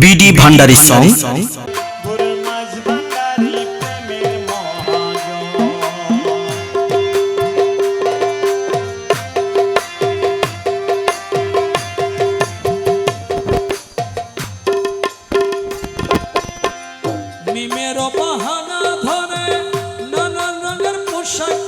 BD Bhandari song মিমের বাহানা ধরে নানান রঙের পোশাক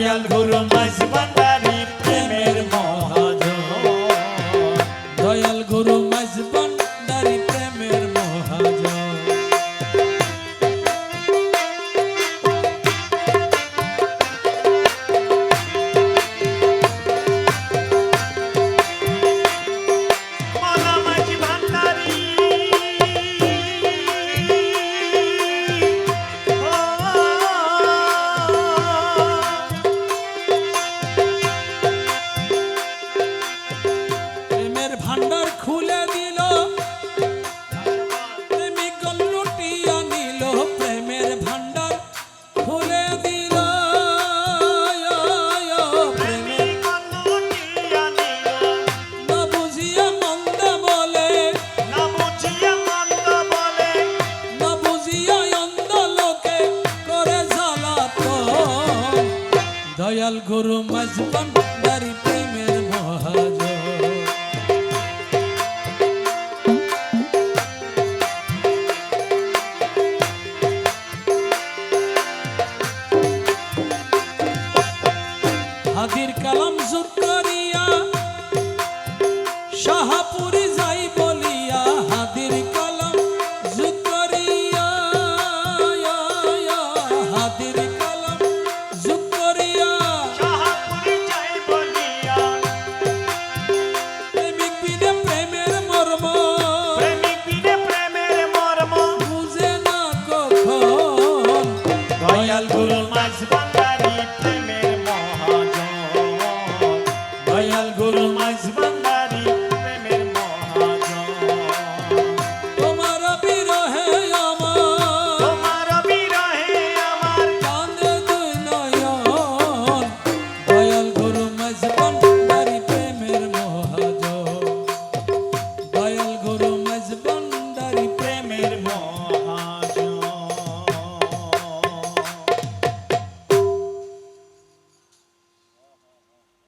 দয়াল গুরু মাঝবান্ডারি প্রেমের মহাজন। দয়াল গুরু মাঝবান্ডারি দয়াল গুরু মজবন দারি প্রেমের মহাজ হাদির কালাম সুর করিয়া শাহাপুর দয়াল গুরু মাছ বান্দারি প্রেমের মহাজন। দয়াল গুরু মাছ